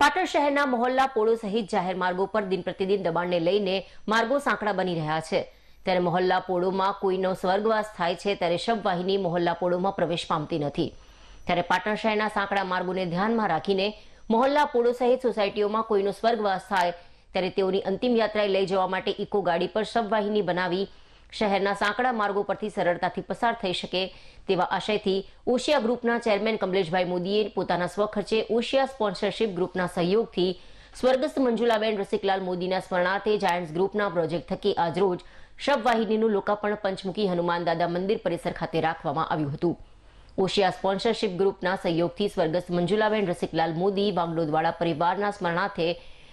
પાટણ શહેરના મોહલ્લા પોળો સહિત જાહેર માર્ગો પર દિન પ્રતિદિન દબાણને લઈને માર્ગો સાંકડા બની રહ્યા છે. ત્યારે મોહલ્લા પોળોમાં કોઈનો સ્વર્ગવાસ થાય છે ત્યારે શબવાહિની મોહલ્લા પોળોમાં પ્રવેશ પામતી નથી. ત્યારે પાટણ શહેરના સાંકડા માર્ગોને ધ્યાનમાં રાખીને મોહલ્લા પોળો સહિત સોસાયટીઓમાં કોઈનો સ્વર્ગવાસ થાય, ત્યારે તેઓની અંતિમ યાત્રાએ લઈ જવા માટે ઇકો ગાડી પર શબવાહિની બનાવી શહેરના સાંકડા માર્ગો પરથી સરળતાથી પસાર થઈ શકે તેવા આશયથી ઓશિયા ગ્રુપના ચેરમેન કમલેશભાઈ મોદીએ પોતાના સ્વખર્ચે ઓશિયા સ્પોન્સરશીપ ગ્રુપના સહયોગથી સ્વર્ગસ્થ મંજુલાબેન રસિકલાલ મોદીના સ્મરણાર્થે જાયન્ટ્સ ગ્રુપના પ્રોજેક્ટ થકી આજરોજ શબવાહિનીનું લોકાર્પણ પંચમુખી હનુમાન દાદા મંદિર પરિસર ખાતે રાખવામાં આવ્યું હતું. ઓશિયા સ્પોન્સરશિપ ગ્રુપના સહયોગથી સ્વર્ગસ્થ મંજુલાબેન રસિકલાલ મોદી વાંગડોદવાડા પરિવારના સ્મરણાર્થે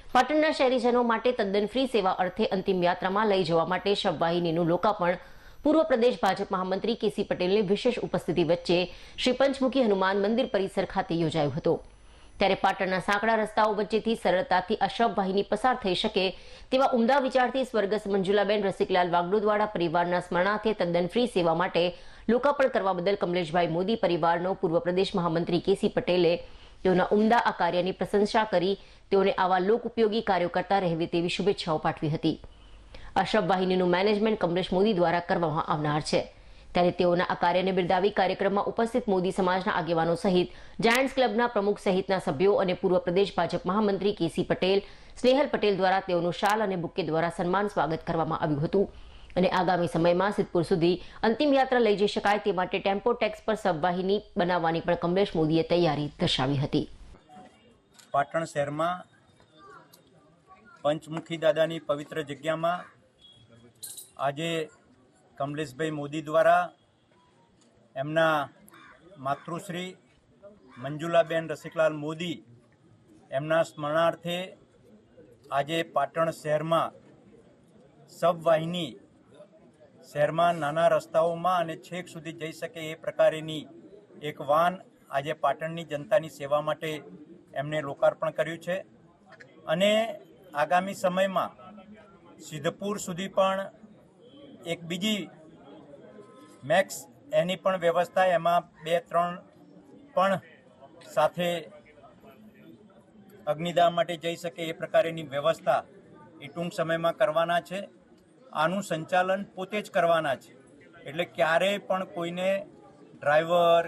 પાટણના શહેરીજનો માટે તદ્દન ફ્રી સેવા અર્થે અંતિમ યાત્રામાં લઈ જવા માટે શબવાહિનીનું લોકાર્પણ. પૂર્વ પ્રદેશ ભાજપ મહામંત્રી કેસી પટેલની વિશેષ ઉપસ્થિતિ વચ્ચે શ્રી પંચમુખી હનુમાન મંદિર પરિસર ખાતે યોજાયો હતો. ત્યારે પાટણના સાંકડા રસ્તાઓ વચ્ચેથી સરળતાથી આ શબવાહિની પસાર થઈ શકે તેવા ઉમદા વિચારથી સ્વર્ગસ્થ મંજુલાબેન રસિકલાલ વાગડોદવાડા પરિવારના સ્મરણાર્થે તદ્દન ફ્રી સેવા માટે લોકાર્પણ કરવા બદલ કમલેશભાઈ મોદી પરિવારનો પૂર્વ પ્રદેશ મહામંત્રી કેસી પટેલે તેઓના ઉમદા આ કાર્યની પ્રશંસા કરી તેઓને આવા લોક ઉપયોગી કાર્યો કરતા રહેવી તેવી શુભેચ્છાઓ પાઠવી હતી. અશરફ વાહિનીનું મેનેજમેન્ટ કમલેશ મોદી દ્વારા કરવામાં આવનાર છે. ત્યારે તેઓના આ કાર્યને બિરદાવી કાર્યક્રમમાં ઉપસ્થિત મોદી સમાજના આગેવાનો સહિત જાયન્ટ્સ ક્લબના પ્રમુખ સહિતના સભ્યો અને પૂર્વ પ્રદેશ ભાજપ મહામંત્રી કેસી પટેલ, સ્નેહલ પટેલ દ્વારા તેઓનું શાલ અને બુકે દ્વારા સન્માન સ્વાગત કરવામાં આવ્યું હતું. અને આગામી સમયમાં સિદ્ધપુર સુધી અંતિમ યાત્રા લઈ જઈ શકાય તે માટે ટેમ્પો ટેક્સ પર સબવાહિની બનાવવાની પણ કમલેશ મોદીએ તૈયારી દર્શાવી હતી. પાટણ શહેરમાં પંચમુખી દાદાની પવિત્ર જગ્યામાં આજે કમલેશભાઈ મોદી દ્વારા એમના માતૃશ્રી મંજુલાબેન રસિકલાલ મોદી એમના સ્મરણાર્થે આજે પાટણ શહેરમાં સબવાહિની શહેરમાં નાના રસ્તાઓમાં અને છેક સુધી જઈ શકે એ પ્રકારેની એક વાન આજે પાટણની જનતાની સેવા માટે એમને લોકાર્પણ કર્યું છે. અને આગામી સમયમાં સિદ્ધપુર સુધી પણ એક બીજી મેક્સ એની પણ વ્યવસ્થા એમાં બે, ત્રણ પણ સાથે અગ્નિદાહ માટે જઈ શકે એ પ્રકારેની વ્યવસ્થા એ ટૂંક સમયમાં કરવાના છે. આનું સંચાલન પોતે જ કરવાના છે. એટલે ક્યારેય પણ કોઈને ડ્રાઈવર,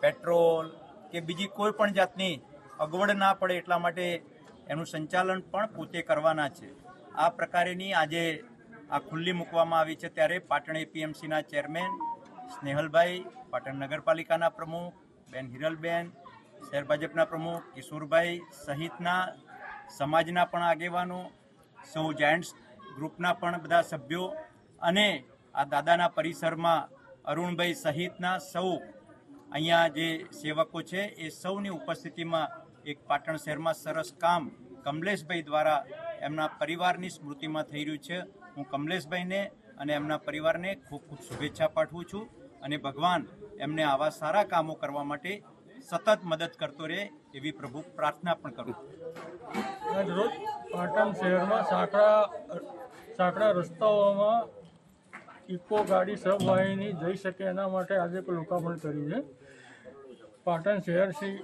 પેટ્રોલ કે બીજી કોઈ પણ જાતની અગવડ ના પડે એટલા માટે એનું સંચાલન પણ પોતે કરવાના છે. આ પ્રકારેની આજે આ ખુલ્લી મૂકવામાં આવી છે ત્યારે પાટણ એપીએમસીના ચેરમેન સ્નેહલભાઈ, પાટણ નગરપાલિકાના પ્રમુખ બેન હિરલબેન, શહેર ભાજપના પ્રમુખ કિશોરભાઈ સહિતના સમાજના પણ આગેવાનો, સૌ જાયન્ટ્સ ગ્રુપના પણ બધા સભ્યો અને આ દાદાના પરિસરમાં અરુણભાઈ સહિતના સૌ અહીંયા જે સેવકો છે, એ સૌની ઉપસ્થિતિમાં એક પાટણ શહેરમાં સરસ કામ કમલેશભાઈ દ્વારા એમના પરિવારની સ્મૃતિમાં થઈ રહ્યું છે. હું કમલેશભાઈને અને એમના પરિવારને ખૂબ ખૂબ શુભેચ્છા પાઠવું છું અને ભગવાન એમને આવા સારા કામો કરવા માટે સતત મદદ કરતો રહે એવી પ્રભુ પ્રાર્થના પણ કરું રોજ પાટણ શહેરમાં સાંકડા સાંકડા રસ્તાઓમાં ઇકો ગાડી સબવાહિની જઈ શકે એના માટે આજે એક લોકાર્પણ કર્યું છે. પાટણ શહેર શ્રી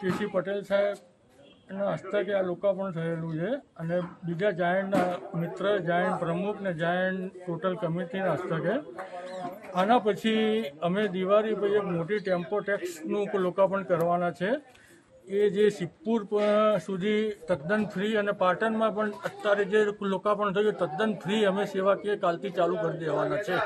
કેસી પટેલ સાહેબના હસ્તકે આ લોકાર્પણ થયેલું છે અને બીજા જાયન્ટના મિત્ર, જાયન્ટ પ્રમુખ ને જાયન્ટ ટોટલ કમિટીના હસ્તકે આના પછી અમે દિવાળી પછી એક મોટી ટેમ્પો ટેક્સનું લોકાર્પણ કરવાના છે. એ જે સિદ્ધપુર સુધી તદ્દન ફ્રી અને પાટણમાં પણ અત્યારે જે લોકાર્પણ થયું તદ્દન ફ્રી અમે સેવાકીય કાલથી ચાલુ કરી દેવાના છે.